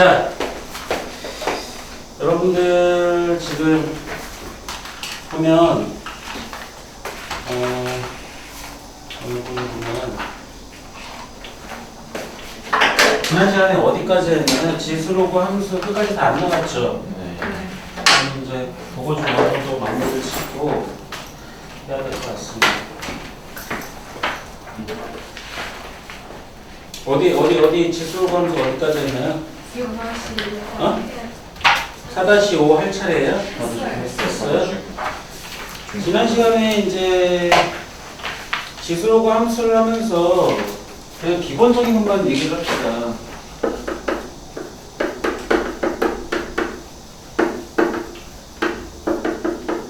자, 여러분들 지금 보면 어, 어느 분을 보면 지난 시간에 어디까지 했냐면 지수로고 함수 끝까지 다 안 나갔죠. 그럼 이제 보고 좀 어느 정도 마무리를 짓고 해야 될 것 같습니다. 어디 어디 어디 지수로고 함수 어디까지 했나요? 어? 4-5 할 차례예요? 했어요? 지난 시간에 이제 지수로고 함수를 하면서 그냥 기본적인 것만 얘기를 합시다.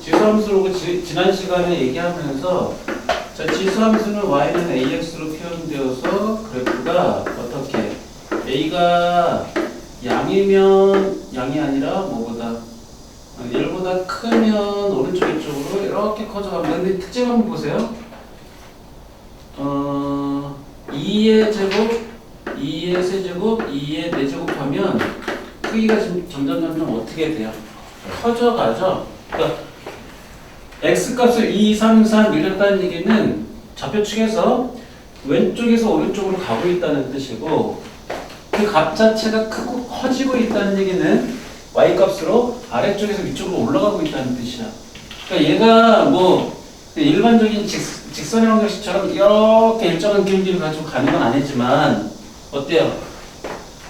지수함수로 지, 지난 시간에 얘기하면서 자, 지수함수는 y는 ax로 표현되어서 그래프가 어떻게 a가 양이면 양이 아니라 뭐보다 1보다 크면 오른쪽 이쪽으로 이렇게 커져갑니다. 근데 특징 한번 보세요. 어, 2의 제곱, 2의 세제곱, 2의 4제곱 하면 크기가 점점 점점 어떻게 돼요? 커져가죠. 그러니까 x 값을 2, 3, 3 밀렸다는 얘기는 좌표축에서 왼쪽에서 오른쪽으로 가고 있다는 뜻이고 그 값 자체가 크고 커지고 있다는 얘기는 y 값으로 아래쪽에서 위쪽으로 올라가고 있다는 뜻이야. 그러니까 얘가 뭐 일반적인 직, 직선의 방정식처럼 이렇게 일정한 길이를 가지고 가는 건 아니지만 어때요?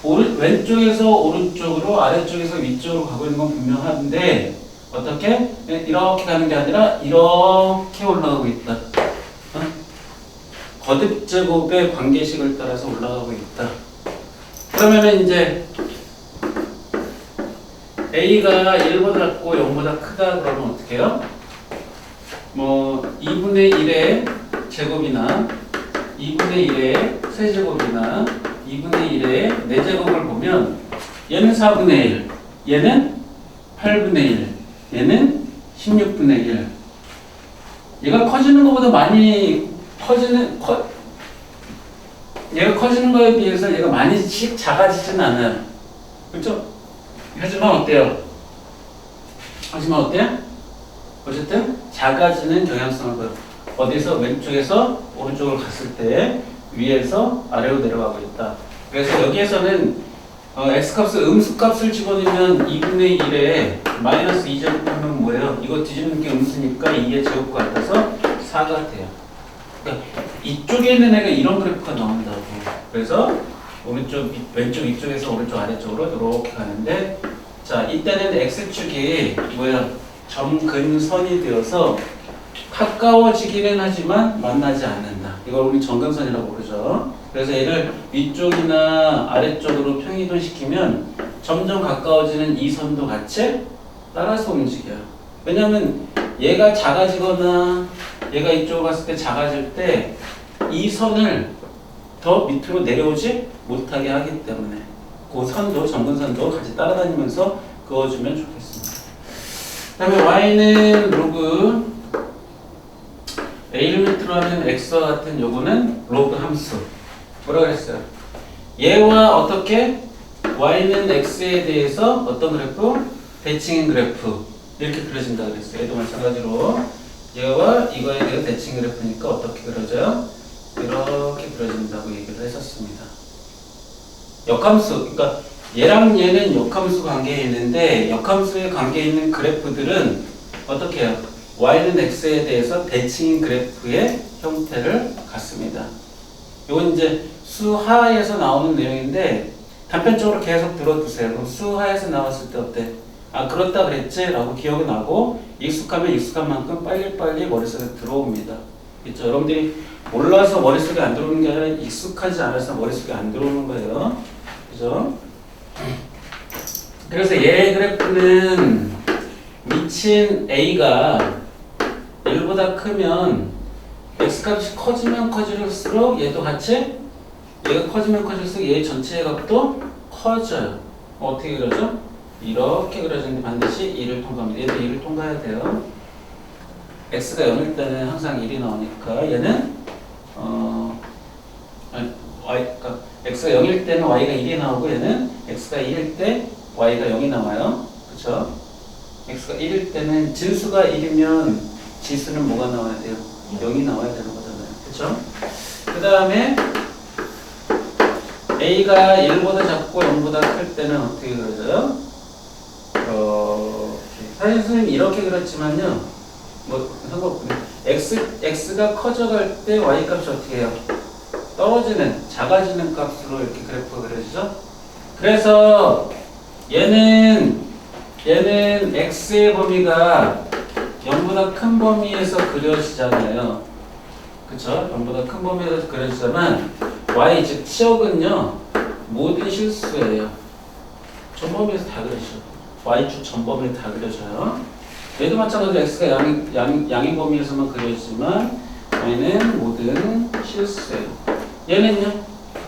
오른, 왼쪽에서 오른쪽으로 아래쪽에서 위쪽으로 가고 있는 건 분명한데 어떻게? 이렇게 가는 게 아니라 이렇게 올라가고 있다. 어? 거듭 제곱의 관계식을 따라서 올라가고 있다. 그러면은 이제 a가 1보다 작고 0보다 크다 그러면 어떻게 해요? 뭐 2분의 1의 제곱이나 2분의 1의 세제곱이나 2분의 1의 4제곱을 보면 얘는 4분의 1, 얘는 8분의 1, 얘는 16분의 1. 얘가 커지는 것보다 많이 커지는 커, 얘가 커지는 거에 비해서 얘가 많이 씩 작아지진 않아요. 그렇죠? 하지만 어때요? 하지만 어때요? 어쨌든 작아지는 경향성을 보여. 어디서 왼쪽에서 오른쪽으로 갔을 때 위에서 아래로 내려가고 있다. 그래서 여기에서는 어, x값을 음수값을 집어넣으면 2분의 1에 마이너스 2 제곱 하면 뭐예요? 이거 뒤집는 게 음수니까 2의 제곱 같아서 4가 돼요. 그러니까 이쪽에 있는 애가 이런 그래프가 나온다고. 그래서 오른쪽, 위- 왼쪽 위쪽에서 오른쪽 아래쪽으로 이렇게 가는데 자 이때는 x축이 뭐야? 점근선이 되어서 가까워지기는 하지만 만나지 않는다. 이걸 우리 정근선이라고 부르죠. 그래서 얘를 위쪽이나 아래쪽으로 평이동 시키면 점점 가까워지는 이 선도 같이 따라서 움직여요. 왜냐면 얘가 작아지거나 얘가 이쪽으로 갔을 때 작아질 때 이 선을 더 밑으로 내려오지 못하게 하기 때문에 그 선도 점근선도 같이 따라다니면서 그어주면 좋겠습니다. 그 다음에 y는 로그 a를 밑으로 하는 x와 같은 요거는 로그 함수. 뭐라 그랬어요? 얘와 어떻게 y는 x에 대해서 어떤 그래프? 대칭인 그래프 이렇게 그려진다 그랬어요. 얘도 마찬가지로 얘와 이거에 대해 대칭 그래프니까 어떻게 그려져요? 이렇게 그려진다고 얘기를 했었습니다. 역함수, 그러니까 얘랑 얘는 역함수 관계에 있는데 역함수에 관계에 있는 그래프들은 어떻게 해요? y는 x에 대해서 대칭인 그래프의 형태를 갖습니다. 이건 이제 수하에서 나오는 내용인데 단편적으로 계속 들어두세요. 그럼 수하에서 나왔을 때 어때? 아 그렇다 그랬지? 라고 기억이 나고 익숙하면 익숙한 만큼 빨리빨리 머릿속에 들어옵니다. 그렇죠? 여러분들이 몰라서 머릿속에 안 들어오는 게 아니라 익숙하지 않아서 머릿속에 안 들어오는 거예요. 그죠? 그래서 얘 그래프는 미친 A가 1보다 크면 X값이 커지면 커질수록 얘도 같이 얘가 커지면 커질수록 얘 전체의 값도 커져요. 어떻게 그려져? 이렇게 그려지는데 반드시 1을 통과합니다. 얘도 1을 통과해야 돼요. x가 0일 때는 항상 1이 나오니까 얘는 어 아니 y 그러니까 x가 0일 때는 y가 1이 나오고 얘는 x가 1일 때 y가 0이 나와요. 그쵸? x가 1일 때는 진수가 1이면 지수는 뭐가 나와야 돼요? 0이 나와야 되는 거잖아요. 그쵸? 그 다음에 a가 1보다 작고 0보다 클 때는 어떻게 그려져요? 어, 사실 선생님이 이렇게 그렸지만요. 뭐 상관없고요. x, x가 커져갈 때 y 값이 어떻게 해요? 떨어지는, 작아지는 값으로 이렇게 그래프가 그려지죠? 그래서 얘는 얘는 x의 범위가 0보다 큰 범위에서 그려지잖아요. 그쵸? 0보다 큰 범위에서 그려지지만 y 즉 치역은요 모든 실수예요. 전범위에서 다 그려져. Y축 전범위 다 그려져요. 얘도 마찬가지로 x가 양, 양, 양의 범위에서만 그려지지만 y는 모든 실수예요. 얘는요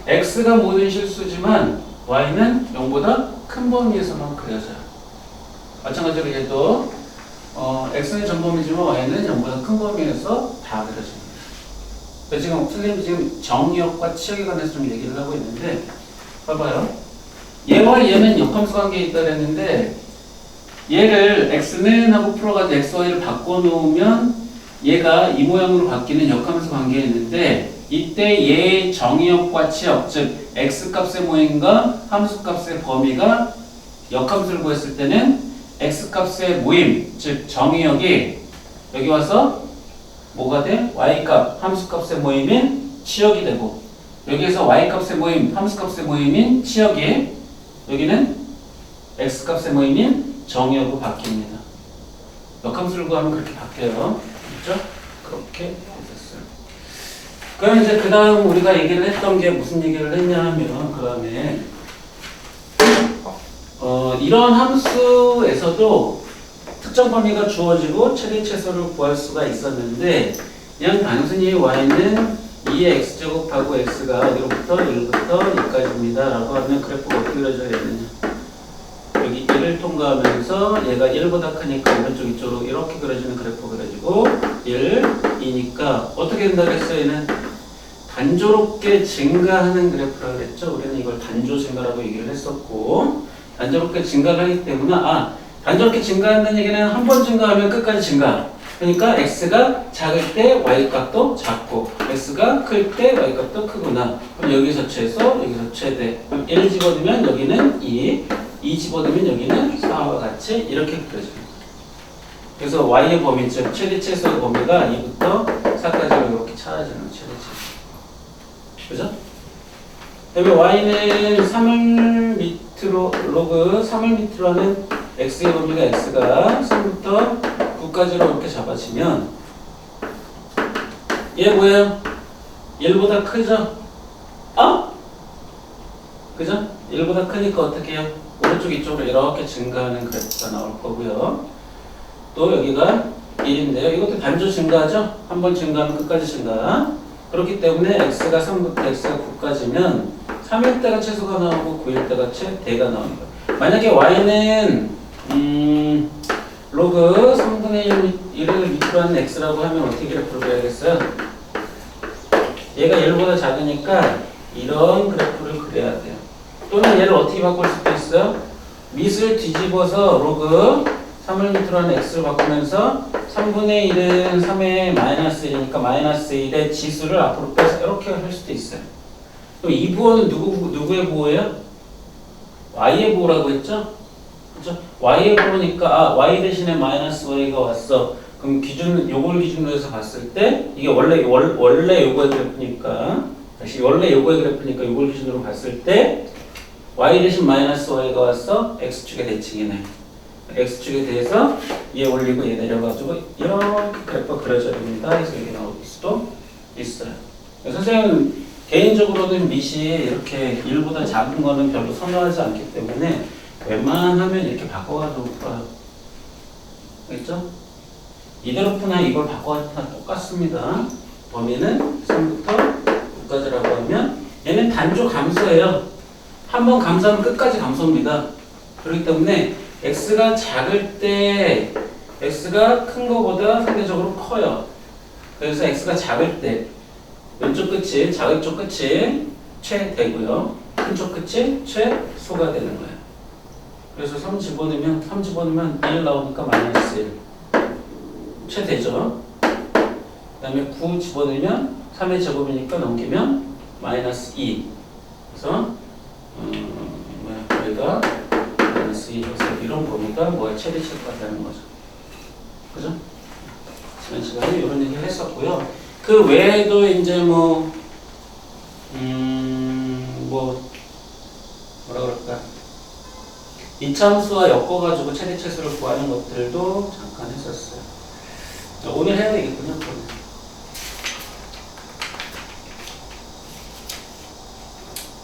x가 모든 실수지만 y는 0보다 큰 범위에서만 그려져요. 마찬가지로 얘도 어, x는 전범위지만 y는 0보다 큰 범위에서 다 그려집니다. 지금 선생님이 지금 정의역과 치역에 관해서 좀 얘기를 하고 있는데 봐봐요. 얘와 얘는 역함수 관계에 있다 그랬는데 얘를 x는 하고 풀어가지고 x, y를 바꿔놓으면 얘가 이 모양으로 바뀌는 역함수 관계에 있는데 이때 얘의 정의역과 치역 즉 x 값의 모임과 함수 값의 범위가 역함수를 구했을 때는 x 값의 모임 즉 정의역이 여기 와서 뭐가 돼? y값 함수값의 모임인 치역이 되고 여기에서 y값의 모임 함수값의 모임인 치역이 여기는 x값의 모임인 정의역으로 바뀝니다. 역함수를 구하면 그렇게 바뀌어요. 그렇죠? 그렇게 됐어요. 그럼 이제 그 다음 우리가 얘기를 했던 게 무슨 얘기를 했냐 하면 그 다음에 어, 이런 함수에서도 특정 범위가 주어지고 최대 최소를 구할 수가 있었는데 그냥 단순히 y는 2의 x제곱하고 x가 어디로부터 1부터 2까지입니다 라고 하면 그래프가 어떻게 그려져야 되느냐 1을 통과하면서 얘가 1보다 크니까 오른쪽 이쪽으로 이렇게 그려지는 그래프 그려지고 1, 2니까 어떻게 된다 그랬어요 얘는 단조롭게 증가하는 그래프라고 그랬죠 우리는 이걸 단조 증가라고 얘기를 했었고 단조롭게 증가를 하기 때문에 아 단조롭게 증가한다는 얘기는 한 번 증가하면 끝까지 증가. 그러니까 x가 작을 때 y 값도 작고 x가 클 때 y 값도 크구나. 그럼 여기서 최소, 여기서 최대. 그럼 1 집어넣으면 여기는 2, 2 집어넣으면 여기는 4와 같이 이렇게 그려집니다. 그래서 y의 범위, 즉 최대 최소의 범위가 2부터 4까지로 이렇게 찾아지는 최대 최소. 그죠? 그다음에 y는 3을 밑으로 로그 3을 밑으로 하는 x의 범위가 x가 3부터 9까지로 이렇게 잡아지면 얘 뭐예요? 1보다 크죠? 아? 그죠? 1보다 크니까 어떻게 해요? 오른쪽 이쪽으로 이렇게 증가하는 그래프가 나올 거고요. 또 여기가 1인데요. 이것도 단조 증가하죠? 한 번 증가하면 끝까지 증가. 그렇기 때문에 x가 3부터 x가 9까지면 3일 때가 최소가 나오고 9일 때가 최대가 거예요. 만약에 y는 음, 로그 3분의 1, 1을 밑으로 하는 x라고 하면 어떻게 그래프를 그려야겠어요? 얘가 1보다 작으니까 이런 그래프를 그려야 돼요. 또는 얘를 어떻게 바꿀 수도 있어요? 밑을 뒤집어서 로그 3을 밑으로 하는 x를 바꾸면서 3분의 1은 3의 마이너스 1이니까 마이너스 1의 지수를 앞으로 빼서 이렇게 할 수도 있어요. 그럼 이 부호는 누구, 누구의 부호예요? y의 부호라고 했죠? 그죠? y의 부호니까 아, y 대신에 마이너스 y가 왔어. 그럼 기준 요걸 기준으로 해서 봤을 때 이게 원래 월, 원래 요거의 그래프니까 다시 원래 요거의 그래프니까 요걸 기준으로 봤을 때 y 대신 마이너스 y가 왔어. x축의 대칭이네. x축에 대해서 얘 올리고 얘 내려가지고 이렇게 그래프가 그려져야 됩니다. 그래서 이게 나올 수도 있어요. 선생님은 개인적으로는 밑이 이렇게 1보다 작은 거는 별로 선호하지 않기 때문에 웬만하면 이렇게 바꿔가지고 풀어요. 알겠죠? 이대로 푸나 이걸 바꿔가지고 똑같습니다. 범위는 3부터 9까지라고 하면 얘는 단조 감소예요. 한 번 감소하면 끝까지 감소입니다. 그렇기 때문에 x가 작을 때 x가 큰 거보다 상대적으로 커요. 그래서 x가 작을 때 왼쪽 끝이 작은 쪽 끝이 최대고요. 한쪽 끝이 최소가 되는 거예요. 그래서 3 집어넣으면 3 집어넣으면 1 나오니까 마이너스 1 최대죠. 그 다음에 9 집어넣으면 3의 제곱이니까 넘기면 마이너스 2 그래서 음, 뭐야 여기가 마이너스 2 그래서 이런 범위가 뭐야 최대치가 되는 거죠. 그죠? 지난 시간에 이런 얘기를 했었고요. 그 외에도 이제 뭐, 음, 뭐, 뭐라 그럴까. 이참수와 엮어가지고 최대치수를 구하는 것들도 잠깐 했었어요. 오늘 해야 되겠군요. 그거는.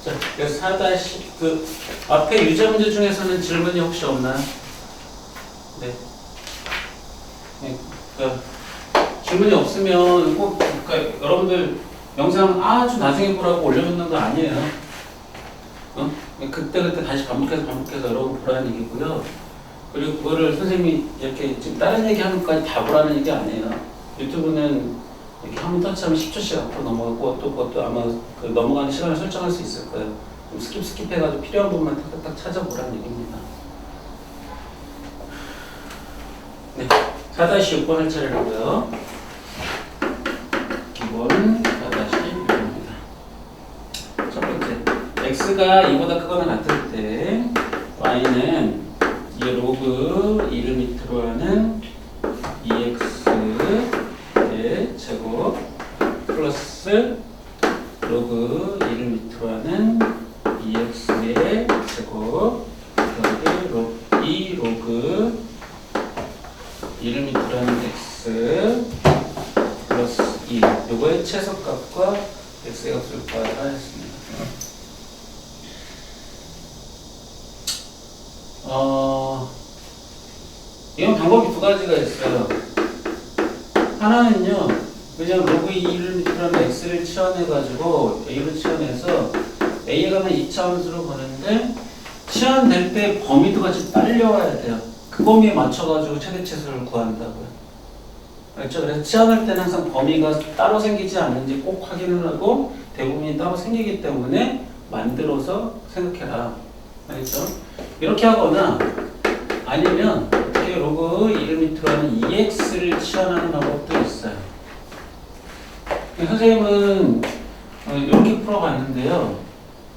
자, 그래서 4다시, 그, 앞에 유제 문제 중에서는 질문이 혹시 없나요? 네. 네, 그, 질문이 없으면 꼭 그러니까 여러분들 영상 아주 나중에 보라고 올려놓는 거 아니에요. 어? 그때 그때 다시 반복해서 반복해서 여러분 보라는 얘기고요. 그리고 그거를 선생님이 이렇게 지금 다른 얘기 하는 것까지 다 보라는 얘기 아니에요. 유튜브는 이렇게 한번 터치하면 10초씩 앞으로 넘어가고 또 그것도 아마 그 넘어가는 시간을 설정할 수 있을 거예요. 좀 스킵 스킵 해가지고 필요한 부분만 탁탁탁 찾아보라는 얘기입니다. 네, 4-6번 할 차례라고요. 기본 4-1입니다. 첫 번째, x가 2보다 크거나 같을 때 y는 이 로그 2를 밑으로 하는 2x의 제곱 플러스 로그 2를 밑으로 하는 2x의 제곱 더하기 로, 2 로그 2를 밑으로 하는 x 플러스 2 요거의 최소값과 x의 값을 구하라 했습니다. 어, 이건 방법이 두 가지가 있어요. 하나는요, 그냥 로그 2를 밑으로 x를 치환해가지고 a를 치환해서 a에 가면 2차원수로 보는데 치환될 때 범위도 같이 딸려와야 돼요. 그 범위에 맞춰가지고 최대치수를 구한다고요. 그렇죠? 그래서 치환할 때는 항상 범위가 따로 생기지 않는지 꼭 확인을 하고 대부분이 따로 생기기 때문에 만들어서 생각해라. 알겠죠? 이렇게 하거나 아니면 로그 1을 밑으로 하는 EX를 치환하는 방법도 있어요. 선생님은 어, 이렇게 풀어봤는데요.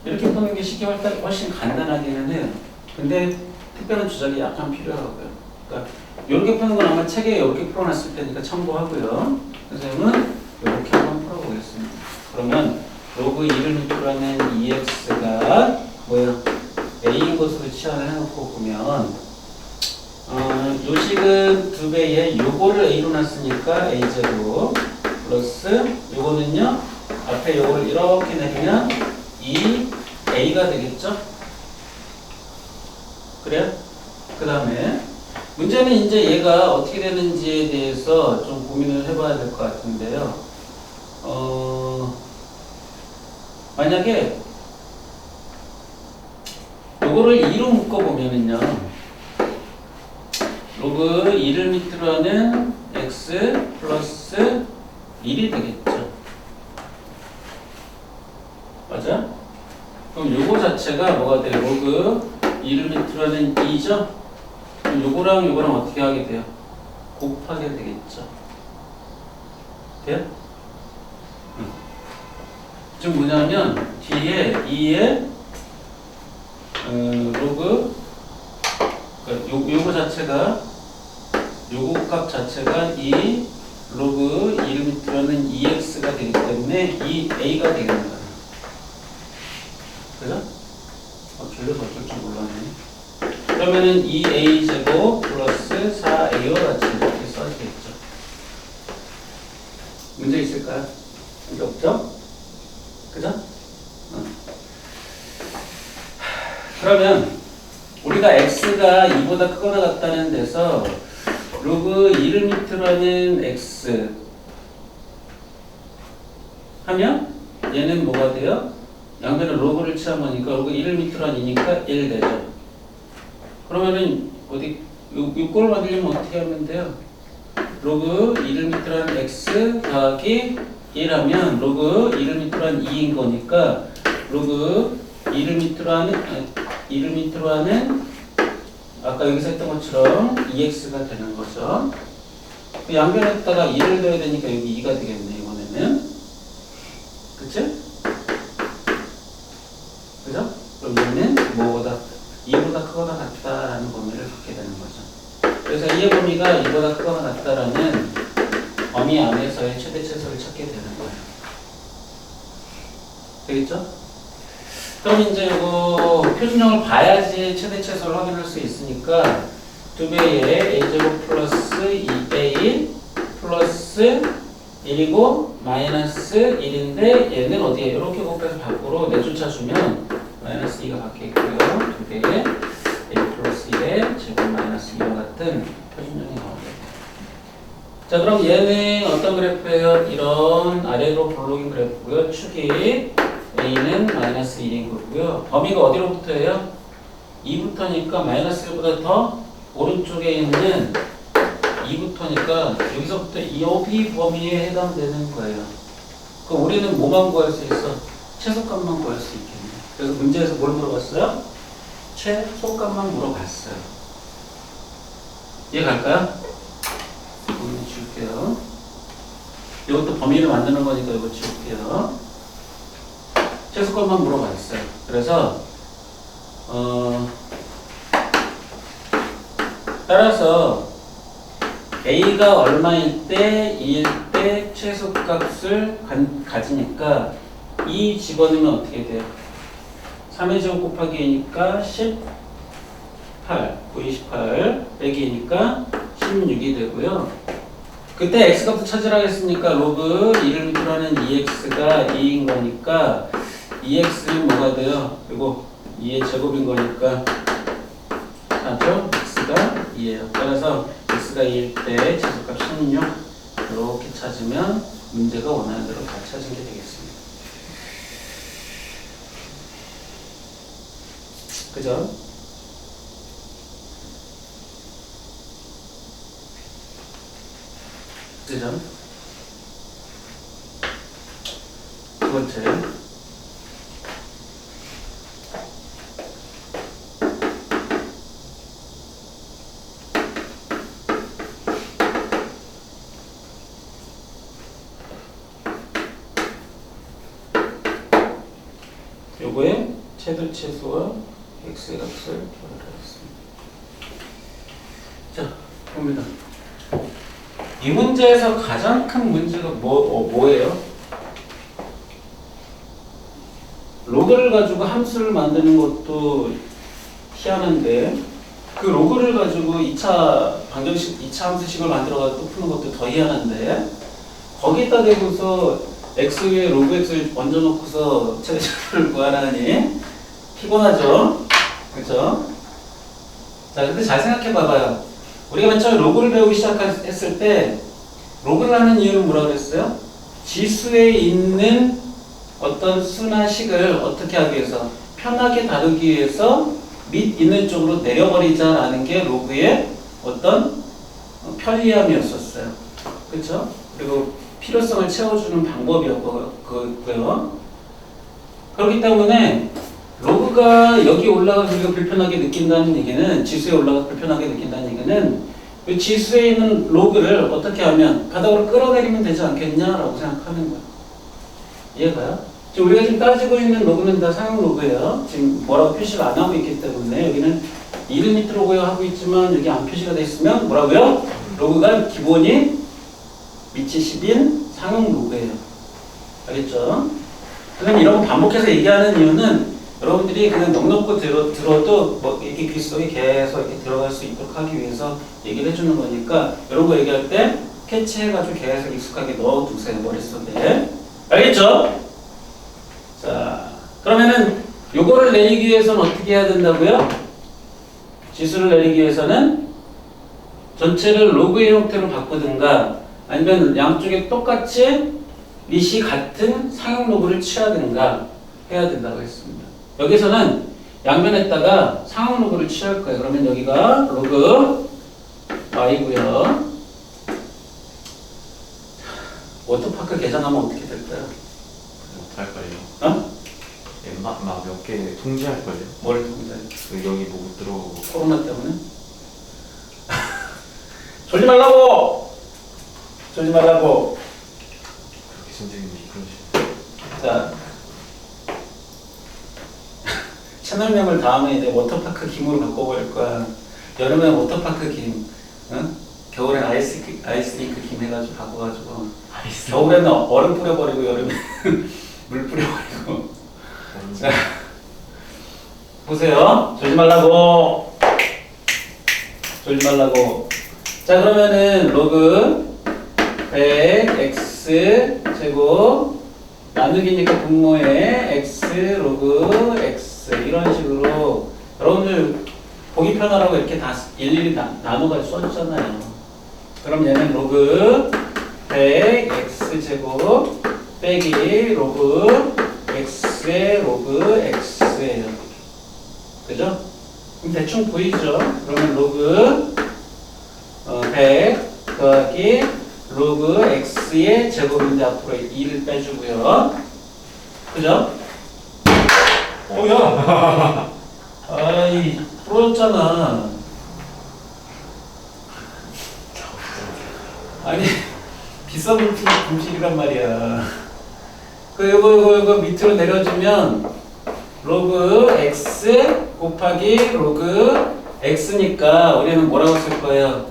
이렇게 푸는 게 쉽게 훨- 훨씬 간단하기는 해요. 근데 특별한 조작이 약간 필요하고요. 그러니까 이렇게 푸는 건 아마 책에 이렇게 풀어놨을 테니까 참고하고요. 선생님은 이렇게 한번 풀어보겠습니다. 그러면 로그 2를 밑으로 하는 EX가 뭐예요? A인 것으로 치환을 해놓고 보면 어, 요식은 두 배에 요거를 A로 놨으니까 A제곱 플러스 요거는요 앞에 요거를 이렇게 내리면 2A가 되겠죠? 그래요? 그 다음에 문제는 이제 얘가 어떻게 되는지에 대해서 좀 고민을 해봐야 될 것 같은데요. 어, 만약에 요거를 2로 묶어보면은요. 로그 2를 밑으로 하는 x 플러스 1이 되겠죠. 맞아? 그럼 요거 자체가 뭐가 돼요? 로그 2를 밑으로 하는 2죠? 그럼 요거랑 요거랑 어떻게 하게 돼요? 곱하게 되겠죠. 돼요? 응. 지금 뭐냐면 뒤에 2에 어, 로그 그러니까 요, 요거 자체가 요거 값 자체가 이 로그 1 밑으로는 2x가 되기 때문에 이 a가 되는 거예요. 그죠? 어, 줄여서 어쩔 줄 몰랐네. 그러면은 2a 제곱 플러스 4a와 같이 이렇게 써지겠죠. 문제 있을까요? 문제 없죠? 그죠? 어. 그러면 우리가 x가 2보다 크거나 같다는 데서 로그 1을 밑으로 하는 x 하면 얘는 뭐가 돼요? 양변에 로그를 취하면 로그 1을 밑으로 한 2니까 1 되죠. 그러면은 어디 요, 요걸 만들려면 어떻게 하면 돼요? 로그 1을 밑으로 한 x 더하기 1 하면 로그 1을 밑으로 한 2인 거니까 로그 2를 밑으로 하는 아니, 2를 밑으로 하는 아까 여기서 했던 것처럼 2x가 되는 거죠. 그 양변에다가 2를 넣어야 되니까 여기 2가 되겠네 이번에는. 그치? 그죠? 그럼 얘는 뭐보다 2보다 크거나 같다라는 범위를 갖게 되는 거죠. 그래서 2의 범위가 2보다 크거나 같다라는 범위 안에서의 최대 최소를 찾게 되는 거예요. 되겠죠? 그럼 이제 이거 표준형을 봐야지 최대 최소를 확인할 수 있으니까 두 배의 a제곱 플러스 2a 플러스 1이고 마이너스 1인데 얘는 어디에 이렇게 곱해서 밖으로 내쫓아 주면 마이너스 2가 밖에 있고요. 두 배의 a 플러스 1의 제곱 마이너스 2와 같은 표준형이 나옵니다. 자 그럼 얘는 어떤 그래프예요? 이런 아래로 볼록인 그래프고요. 축이 a는 마이너스 1인 거고요. 범위가 어디로부터예요? 2부터니까 마이너스 1보다 더 오른쪽에 있는 2부터니까 여기서부터 이 여기 범위에 해당되는 거예요. 그럼 우리는 뭐만 구할 수 있어? 최소값만 구할 수 있겠네. 그래서 문제에서 뭘 물어봤어요? 최소값만 물어봤어요. 이해 갈까요? 여기 지울게요. 이것도 범위를 만드는 거니까 이거 지울게요. 최소값만 물어봤어요. 그래서 어 따라서 a가 얼마일 때 2일 때 최소값을 간- 가지니까 2 집어넣으면 어떻게 돼요? 3의 제곱 곱하기 2니까 18, 9, 28 빼기 2니까 16이 되고요. 그때 x값도 찾으라 했으니까 로그 2를 밑으로 하는 2x가 2인 거니까 2x는 뭐가 돼요? 그리고 2의 제곱인 거니까 맞죠? x가 2예요. 따라서 x가 2일 때 최소값 16 이렇게 찾으면 문제가 원하는 대로 다 찾은 게 되겠습니다. 그죠? 그죠? 두 번째. 요거에 최대 최소와 x의 값을 표현하겠습니다. 자, 봅니다. 이 문제에서 가장 큰 문제가 뭐, 어, 뭐예요? 로그를 가지고 함수를 만드는 것도 희한한데 그 로그를 가지고 2차 방정식, 2차 함수식을 만들어가지고 푸는 것도 더 희한한데 거기다 대고서 x 위에 로그 x를 얹어놓고서 최대값을 구하라니 피곤하죠? 그죠? 자, 근데 잘 생각해 봐봐요. 우리가 맨 처음에 로그를 배우기 시작했을 때 로그를 하는 이유는 뭐라 그랬어요? 지수에 있는 어떤 수나 식을 어떻게 하기 위해서 편하게 다루기 위해서 밑 있는 쪽으로 내려버리자라는 게 로그의 어떤 편리함이었었어요. 그렇죠? 그리고 필요성을 채워주는 방법이었고요. 그렇기 때문에 로그가 여기 올라가서 우리가 불편하게 느낀다는 얘기는 지수에 올라가서 불편하게 느낀다는 얘기는 이 지수에 있는 로그를 어떻게 하면 바닥으로 끌어내리면 되지 않겠냐라고 생각하는 거예요. 이해가요? 지금 우리가 지금 따지고 있는 로그는 다 상용 로그예요. 지금 뭐라고 표시를 안 하고 있기 때문에 여기는 이름이 로고요 하고 있지만 여기 안 표시가 돼 있으면 뭐라고요? 로그가 기본이 밑이 10인 상용 로그예요. 알겠죠? 그럼 이런 거 반복해서 얘기하는 이유는 여러분들이 그냥 넉넉고 들어, 들어도 뭐 이렇게 귀 속에 계속 이렇게 들어갈 수 있도록 하기 위해서 얘기를 해주는 거니까 이런 거 얘기할 때 캐치해가지고 계속 익숙하게 넣어두세요 머릿속에 알겠죠? 자 그러면은 요거를 내리기 위해서는 어떻게 해야 된다고요? 지수를 내리기 위해서는 전체를 로그의 형태로 바꾸든가 아니면 양쪽에 똑같이 밑이 같은 상용 로그를 취하든가 해야 된다고 했습니다. 여기서는 양면에다가 상용 로그를 취할 거예요. 그러면 여기가 로그 y고요. 워터파크 계산하면 어떻게 될까요? 할까요? 어? 엠마몇 개 통제할 걸요. 뭘 통제? 그 여기 뭐 들어오고 코로나 때문에? 졸지 말라고! 졸지 말라고! 그렇게 선생님이 그러시죠. 자, 채널명을 다음에 이제 워터파크 김으로 바꿔버릴 거야. 여름엔 워터파크 김, 응? 겨울엔 아이스, 아이스링크 김 해가지고 바꿔가지고. 겨울에는 얼음 뿌려버리고 여름에 물 뿌려버리고. 자, 보세요. 졸지 말라고. 졸지 말라고. 자, 그러면은 로그 100 x 제곱 나누기니까 분모에 x 로그 x 이런 식으로 여러분들 보기 편하라고 이렇게 다 일일이 나, 나눠가지고 써주잖아요. 그럼 얘는 로그 100 x 제곱 빼기 로그 x의 로그 x예요. 그죠? 그럼 대충 보이죠? 그러면 로그 어, 100 더하기 로그 x의 제곱인데 앞으로 2를 빼주고요. 그죠? 어, 야! 아이, 부러졌잖아. 아니, 비싼 물품 금식이란 말이야. 그, 요거, 요거, 요거 밑으로 내려주면, 로그 x 곱하기 로그 x니까 우리는 뭐라고 쓸 거예요?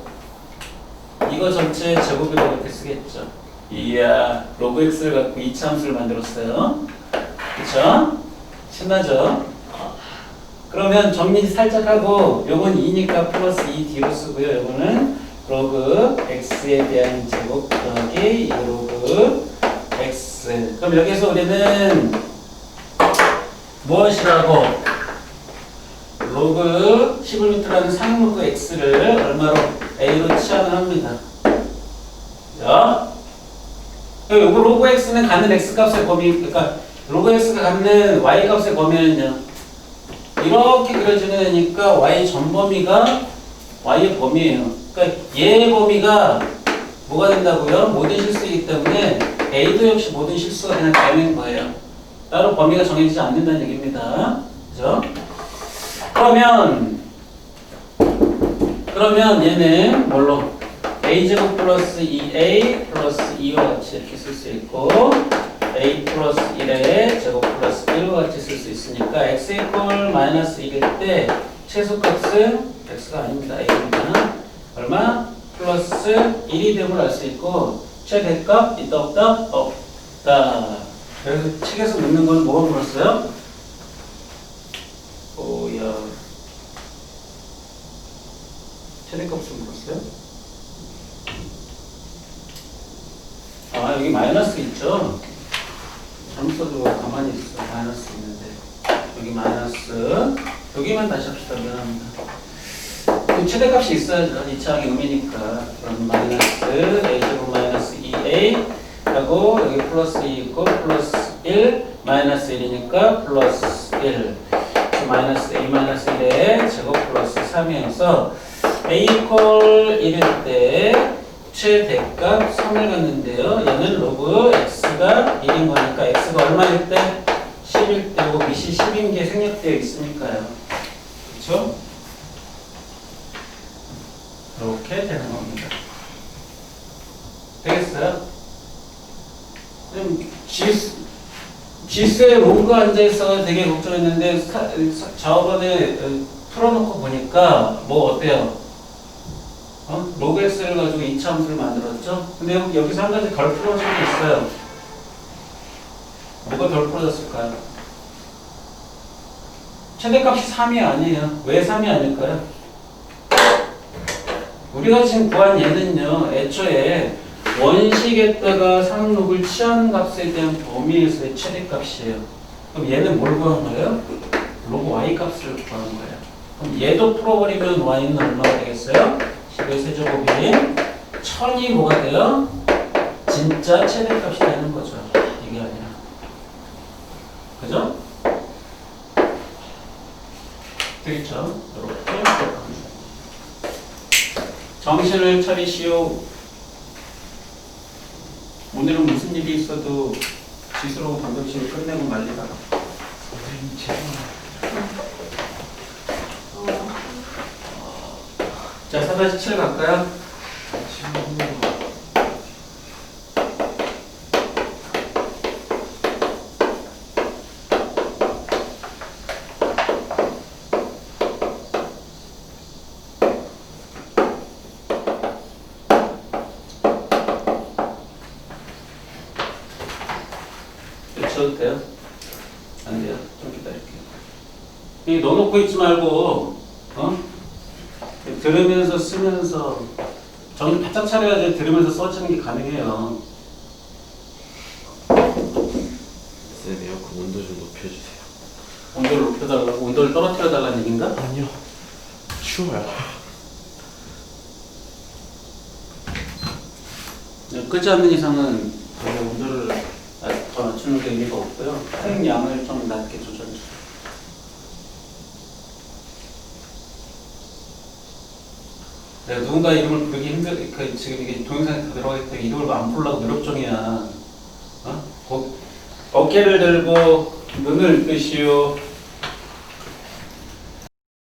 이거 전체 제곱이라고 이렇게 쓰겠죠. 이야, 로그 x를 갖고 이차 함수를 만들었어요. 그쵸? 신나죠? 그러면 정리 살짝 하고 요건 2니까 플러스 2d로 쓰고요. 요거는 로그 x에 대한 제곱 더하기 이 로그 x. 그럼 여기서 우리는 무엇이라고? 로그 11m라는 상로그 x를 얼마로 a로 치환을 합니다. 자, 요거 로그 x는 갖는 x 값의 범위, 그러니까 로그 x가 갖는 y 값의 범위는요. 이렇게 그려지는 애니까 y 전 범위가 y의 범위예요. 그러니까 얘의 범위가 뭐가 된다고요? 모든 실수이기 때문에 a도 역시 모든 실수가 그냥 되는 거예요. 따로 범위가 정해지지 않는다는 얘기입니다. 그죠? 그러면 그러면 얘는 뭘로 a제곱 플러스 2a 플러스 2와 같이 이렇게 쓸 수 있고 a 플러스 1에 제곱 플러스 1과 같이 쓸 수 있으니까 x 이퀄 마이너스 1일 때 최소값은 x가 아닙니다. a입니다. 얼마? 플러스 1이 됨을 알 수 있고 최대값 있다 없다? 없다. 그래서 책에서 묻는 건 뭐가 물었어요? 오야 최대값을 물었어요? 아 여기 마이너스 있죠? 써도 가만히 있어. 마이너스 있는데. 여기 마이너스. 여기만 다시 합시다. 미안합니다. 그 최대값이 있어야죠 2차항의 의미니까. 그럼 마이너스 a제곱 마이너스 2a 하고 여기 플러스 2 있고 플러스 1 마이너스 1이니까 플러스 1 마이너스 a 마이너스 1에 제곱 플러스 3이어서 a 이퀄 1일 때 최대값 3을 갖는데요. 얘는 로그 x가 1인 거니까 x가 얼마일 때? 10일 때고 밑이 10인 게 생략되어 있으니까요. 그렇죠? 이렇게 되는 겁니다. 되겠어요? 좀 지수, 지수에 로그가 앉아있어 되게 걱정했는데 사- 사- 작업안에 어, 풀어놓고 보니까 뭐 어때요? 어? 로그 x를 가지고 2차 함수를 만들었죠? 근데 여기, 여기서 한 가지 덜 풀어진 게 있어요. 뭐가 덜 풀어졌을까요? 최대값이 3이 아니에요. 왜 3이 아닐까요? 우리가 지금 구한 얘는요, 애초에 원식에다가 상록을 취한 값에 대한 범위에서의 최대값이에요. 그럼 얘는 뭘 구한 거예요? 로그 y 값을 구한 거예요. 그럼 얘도 풀어버리면 y는 얼마가 되겠어요? 10의 세제곱이 1000이 뭐가 돼요? 진짜 최대값이 되는 거죠. 이게 아니라. 그죠? 되겠죠? 이렇게 정신을 차리시오. 오늘은 무슨 일이 있어도 지수로 방정식을 끝내고 말리다가 자, 4-7 갈까요? 안 돼요? 좀 기다릴게요. 이 넣어놓고 있지 말고, 어? 들으면서 쓰면서 정신 바짝 차려야지 들으면서 써지는 게 가능해요. 쌤 에어컨 온도 좀 높여주세요. 온도를 높여달라고, 온도를 떨어뜨려달라는 얘기인가? 아니요. 추워요. 끄지 않는 이상은 원래 온도를 아, 더 낮추는 게 의미가 없고요. 양을 좀 낮게 조절해 주세요. 내가 누군가 이름을 부르기 힘들, 그 지금 이게 동영상에 다 들어가 있다 이름을 안 부르려고 노력 중이야. 어? 고, 어깨를 들고 눈을 뜨시오.